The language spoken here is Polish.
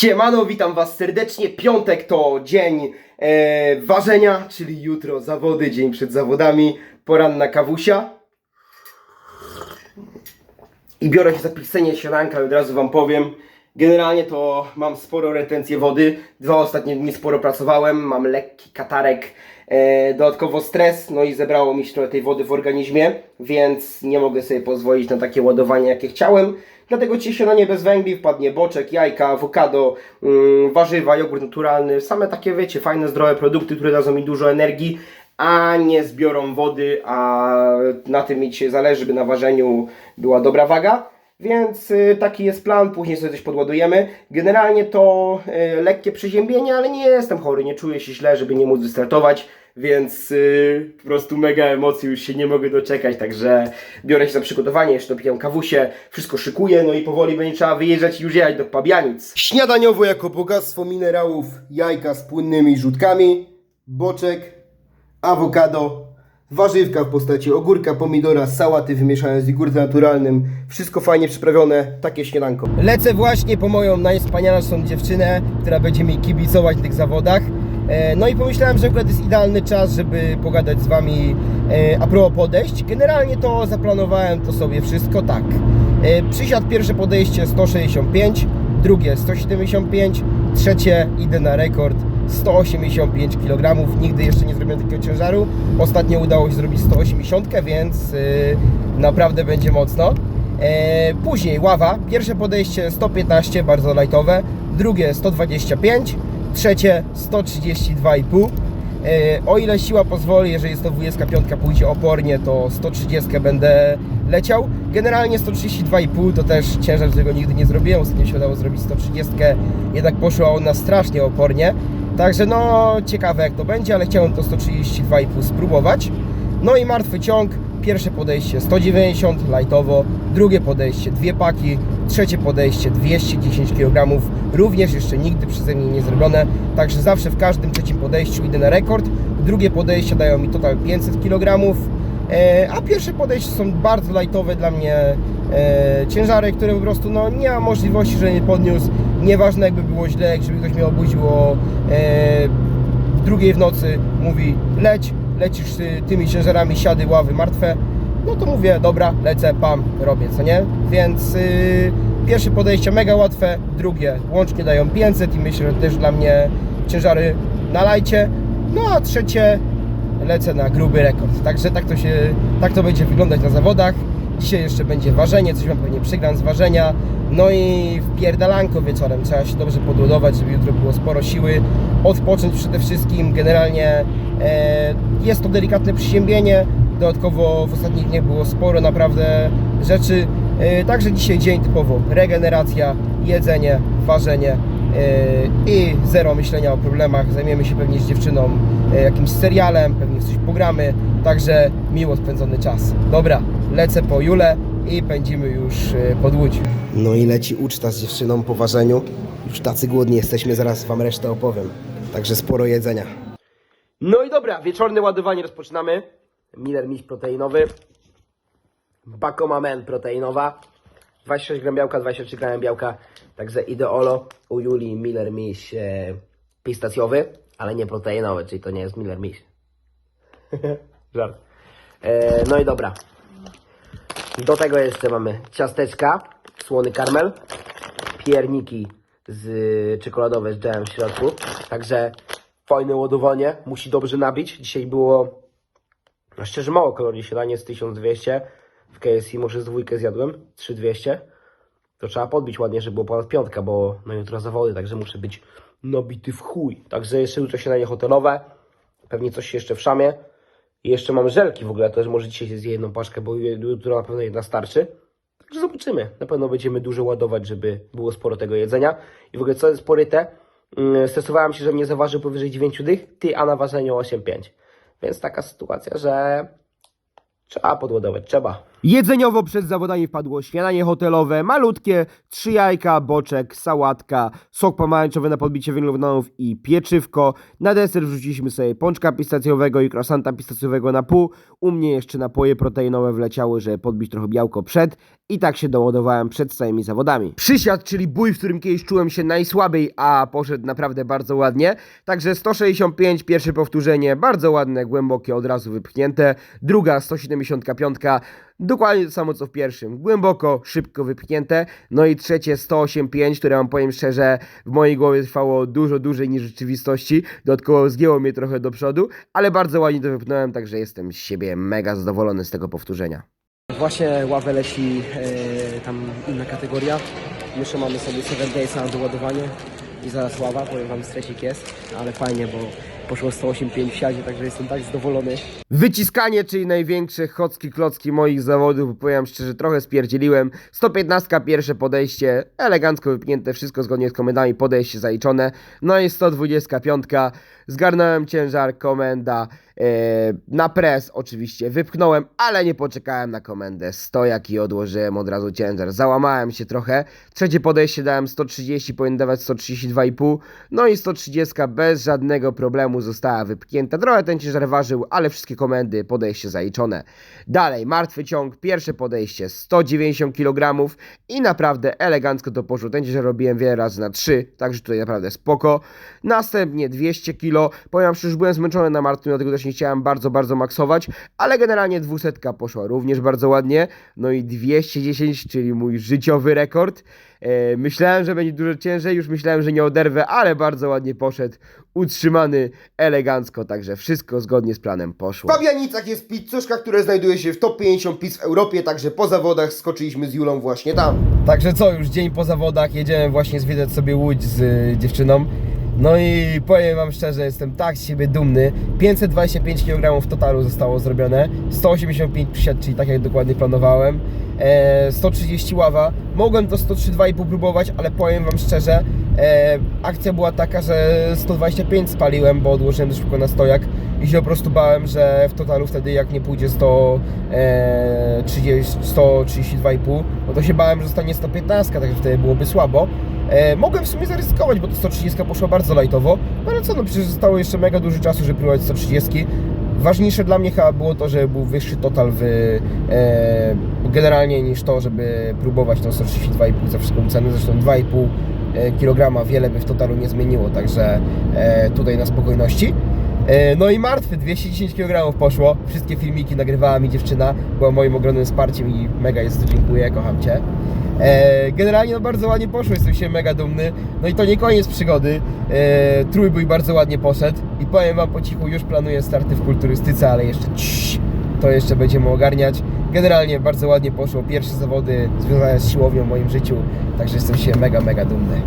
Siemano, witam was serdecznie. Piątek to dzień e, ważenia, czyli jutro zawody, dzień przed zawodami. Poranna kawusia. I biorę się za pisanie śniadanka i od razu wam powiem. Generalnie to mam sporo retencję wody. Dwa ostatnie dni sporo pracowałem, mam lekki katarek, e, dodatkowo stres, no i zebrało mi się trochę tej wody w organizmie, więc nie mogę sobie pozwolić na takie ładowanie, jakie chciałem. Dlatego ci śniadanie bez węgli wpadnie boczek, jajka, awokado, mm, warzywa, jogurt naturalny, same takie wiecie, fajne, zdrowe produkty, które dadzą mi dużo energii, a nie zbiorą wody, a na tym mi dzisiaj zależy, by na ważeniu była dobra waga. Więc y, taki jest plan, później sobie coś podładujemy. Generalnie to y, lekkie przeziębienie, ale nie jestem chory, nie czuję się źle, żeby nie móc wystartować, więc y, po prostu mega emocji, już się nie mogę doczekać, także biorę się za przygotowanie, jeszcze dopijam kawusie, wszystko szykuję, no i powoli będzie trzeba wyjeżdżać i już jechać do Pabianic. Śniadaniowo jako bogactwo minerałów, jajka z płynnymi żółtkami, boczek, awokado, warzywka w postaci ogórka, pomidora, sałaty wymieszane z jogurtem naturalnym. Wszystko fajnie przyprawione, takie śniadanko. Lecę właśnie po moją najwspanialszą dziewczynę, która będzie mi kibicować w tych zawodach. E, No i pomyślałem, że akurat jest idealny czas, żeby pogadać z Wami e, a propos podejść. Generalnie to zaplanowałem to sobie wszystko tak. E, Przysiad pierwsze podejście 165, drugie 175, trzecie idę na rekord 185 kg. Nigdy jeszcze nie zrobiłem takiego ciężaru. Ostatnio udało się zrobić 180, więc naprawdę będzie mocno. Później ława. Pierwsze podejście 115, bardzo lightowe. Drugie 125. Trzecie 132,5. E, O ile siła pozwoli, jeżeli 125 pójdzie opornie, to 130 będę leciał. Generalnie 132,5 to też ciężar, którego nigdy nie zrobiłem. Ostatnio się udało zrobić 130, jednak poszła ona strasznie opornie. Także no ciekawe jak to będzie, ale chciałem to 132,5 spróbować. No i martwy ciąg. Pierwsze podejście 190 lightowo, drugie podejście dwie paki, trzecie podejście 210 kg, również jeszcze nigdy przeze mnie nie zrobione, także zawsze w każdym trzecim podejściu idę na rekord. Drugie podejście dają mi total 500 kg, e, a pierwsze podejście są bardzo lightowe dla mnie e, ciężary, które po prostu no, nie ma możliwości, że nie podniósł. Nieważne jakby było źle, żeby ktoś mnie obudził o e, drugiej w nocy, mówi leć, lecisz y, tymi ciężarami, siady, ławy martwe, no to mówię, dobra, lecę, pam, robię, co nie? Więc yy, pierwsze podejście mega łatwe, drugie łącznie dają 500 i myślę, że też dla mnie ciężary na lajcie, no a trzecie lecę na gruby rekord. Także tak to się, tak to będzie wyglądać na zawodach. Dzisiaj jeszcze będzie ważenie, coś Wam pewnie przygram z ważenia. No i wpierdalanko wieczorem. Trzeba się dobrze podładować, żeby jutro było sporo siły. Odpocząć przede wszystkim. Generalnie e, jest to delikatne przyziębienie. Dodatkowo w ostatnich dniach było sporo naprawdę rzeczy. E, także dzisiaj dzień typowo regeneracja, jedzenie, ważenie e, i zero myślenia o problemach. Zajmiemy się pewnie z dziewczyną e, jakimś serialem, pewnie coś pogramy. Także miło spędzony czas. Dobra, lecę po Julę i pędzimy już e, pod Łódź. No i leci uczta z dziewczyną po ważeniu. Już tacy głodni jesteśmy, zaraz Wam resztę opowiem. Także sporo jedzenia. No i dobra, wieczorne ładowanie rozpoczynamy. Miller Miś proteinowy. Bakoma Men proteinowa. 26 gram białka, 23 gram białka. Także ideolo. U Julii Miller Miś e, pistacjowy, ale nie proteinowy, czyli to nie jest Miller Miś. Żart. E, no i dobra. Do tego jeszcze mamy ciasteczka, słony karmel, pierniki z czekoladowe z dżemem w środku. Także fajne ładowanie, musi dobrze nabić. Dzisiaj było no szczerze mało kalorii, śniadanie z 1200. W KSI może z dwójkę zjadłem, 3200. To trzeba podbić ładnie, żeby było ponad piątka, bo no jutro zawody, także muszę być nabity w chuj. Także jeszcze jutro śniadanie hotelowe, pewnie coś jeszcze w szamie. I jeszcze mam żelki w ogóle, też może dzisiaj się zje jedną paczkę, bo jutro na pewno jedna starczy. Także zobaczymy. Na pewno będziemy dużo ładować, żeby było sporo tego jedzenia. I w ogóle co jest poryte? Mm, Stresowałem się, że mnie zaważył powyżej 9 dych, ty, a na ważeniu 8,5. Więc taka sytuacja, że trzeba podładować, trzeba. Jedzeniowo przed zawodami wpadło śniadanie hotelowe, malutkie, trzy jajka, boczek, sałatka, sok pomarańczowy na podbicie węglowodanów i pieczywko. Na deser wrzuciliśmy sobie pączka pistacjowego i krosanta pistacjowego na pół. U mnie jeszcze napoje proteinowe wleciały, żeby podbić trochę białko przed. I tak się doładowałem przed całymi zawodami. Przysiad, czyli bój, w którym kiedyś czułem się najsłabiej, a poszedł naprawdę bardzo ładnie. Także 165, pierwsze powtórzenie, bardzo ładne, głębokie, od razu wypchnięte. Druga 175, dokładnie to samo co w pierwszym. Głęboko, szybko wypchnięte. No i trzecie 185, które wam powiem szczerze, w mojej głowie trwało dużo dłużej niż w rzeczywistości. Dodatkowo zgięło mnie trochę do przodu, ale bardzo ładnie to wypchnąłem, także jestem z siebie mega zadowolony z tego powtórzenia. Właśnie ławę leci e, tam inna kategoria. Jeszcze mamy sobie 7 days na doładowanie i zaraz ława, powiem wam stresik jest, ale fajnie, bo poszło 108,5 w także jestem tak zadowolony. Wyciskanie, czyli największe chocki klocki moich zawodów, powiem szczerze, trochę spierdzieliłem. 115 pierwsze podejście, elegancko wypnięte, wszystko zgodnie z komendami, podejście zaliczone. No i 125, zgarnąłem ciężar, komenda, e, na pres oczywiście, wypchnąłem, ale nie poczekałem na komendę. Stojak i odłożyłem od razu ciężar, załamałem się trochę. Trzecie podejście dałem 130, powinien dawać 132,5, no i 130 bez żadnego problemu została wypchnięta. Trochę ten ciężar ważył, ale wszystkie komendy, podejście zaliczone. Dalej, martwy ciąg, pierwsze podejście 190 kg i naprawdę elegancko to poszło. Ten ciężar robiłem wiele razy na 3, także tutaj naprawdę spoko. Następnie 200 kg, powiem że już byłem zmęczony na martwym, dlatego też nie chciałem bardzo, bardzo maksować, ale generalnie 200 poszła również bardzo ładnie. No i 210, czyli mój życiowy rekord. E, myślałem, że będzie dużo ciężej, już myślałem, że nie oderwę, ale bardzo ładnie poszedł, utrzymany elegancko, także wszystko zgodnie z planem poszło. W Fabianicach jest pizzuszka, która znajduje się w top 50 pizz w Europie, także po zawodach skoczyliśmy z Julą właśnie tam. Także co, już dzień po zawodach, jedziemy właśnie zwiedzać sobie Łódź z y, dziewczyną. No i powiem wam szczerze, jestem tak z siebie dumny. 525 kg w totalu zostało zrobione, 185 przysiad, czyli tak jak dokładnie planowałem. E, 130 ława. Mogłem to 103,2,5 próbować, ale powiem wam szczerze, e, akcja była taka, że 125 spaliłem, bo odłożyłem szybko na stojak i się po prostu bałem, że w totalu wtedy jak nie pójdzie 100, e, 30, 132,5, no to się bałem, że zostanie 115, także wtedy byłoby słabo. E, mogłem w sumie zaryzykować, bo to 130 poszła bardzo lajtowo, no ale co, no przecież zostało jeszcze mega dużo czasu, żeby próbować 130. Ważniejsze dla mnie chyba było to, że był wyższy total w, e, generalnie niż to, żeby próbować tą 132,5 za wszystką cenę. Zresztą 2,5 e, kg wiele by w totalu nie zmieniło, także e, tutaj na spokojności. E, No i martwy, 210 kg poszło. Wszystkie filmiki nagrywała mi dziewczyna, była moim ogromnym wsparciem i mega jest dziękuję, kocham Cię. E, Generalnie no bardzo ładnie poszło, jestem się mega dumny. No i to nie koniec przygody. E, Trójbój bardzo ładnie poszedł i powiem Wam po cichu, już planuję starty w kulturystyce, ale jeszcze to jeszcze będziemy ogarniać. Generalnie bardzo ładnie poszło, pierwsze zawody związane z siłownią w moim życiu, także jestem się mega, mega dumny.